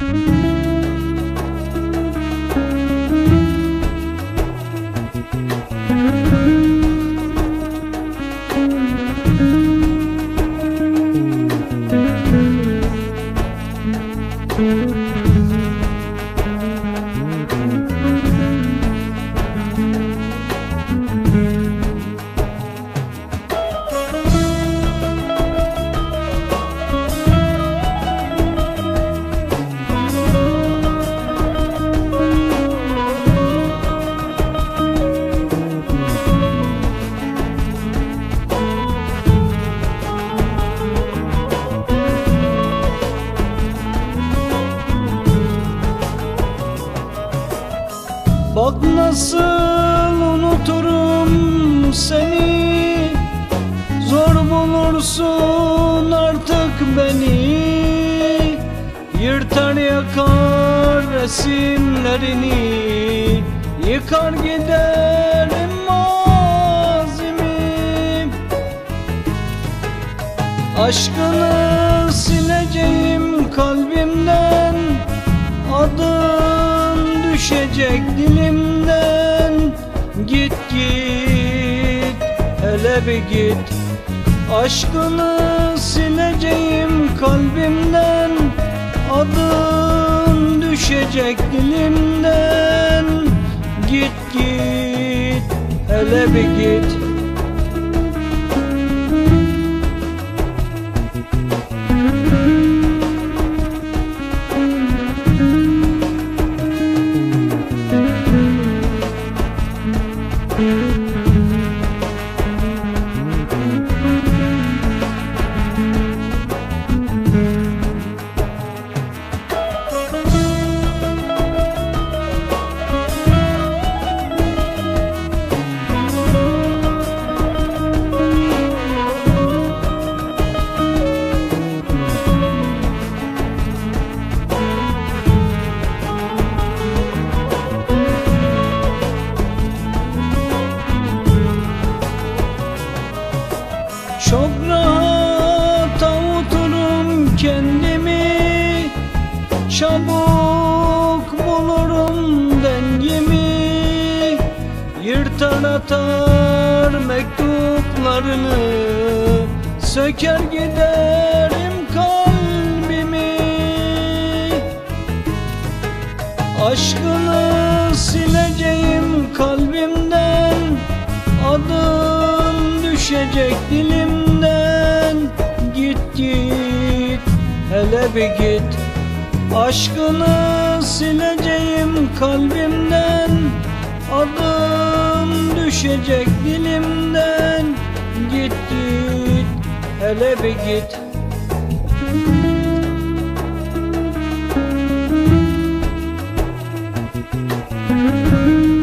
Müzik Bak nasıl unuturum seni. Zor bulursun artık beni. Yırtar yakar resimlerini. Yıkar giderim mazimi. Aşkını sileceğim düşecek dilimden. Git git hele bir git. Aşkını sileceğim kalbimden. Adın düşecek dilimden. Git git hele bir git Çok rahat avuturum kendimi. Çabuk bulurum dengimi Yırtar atar mektuplarını. Söker giderim kalbimi. Aşkını sileceğim düşecek dilimden Git git. Hele bir git. Aşkını sileceğim kalbimden. Adın düşecek dilimden Git git. Hele bir git. Müzik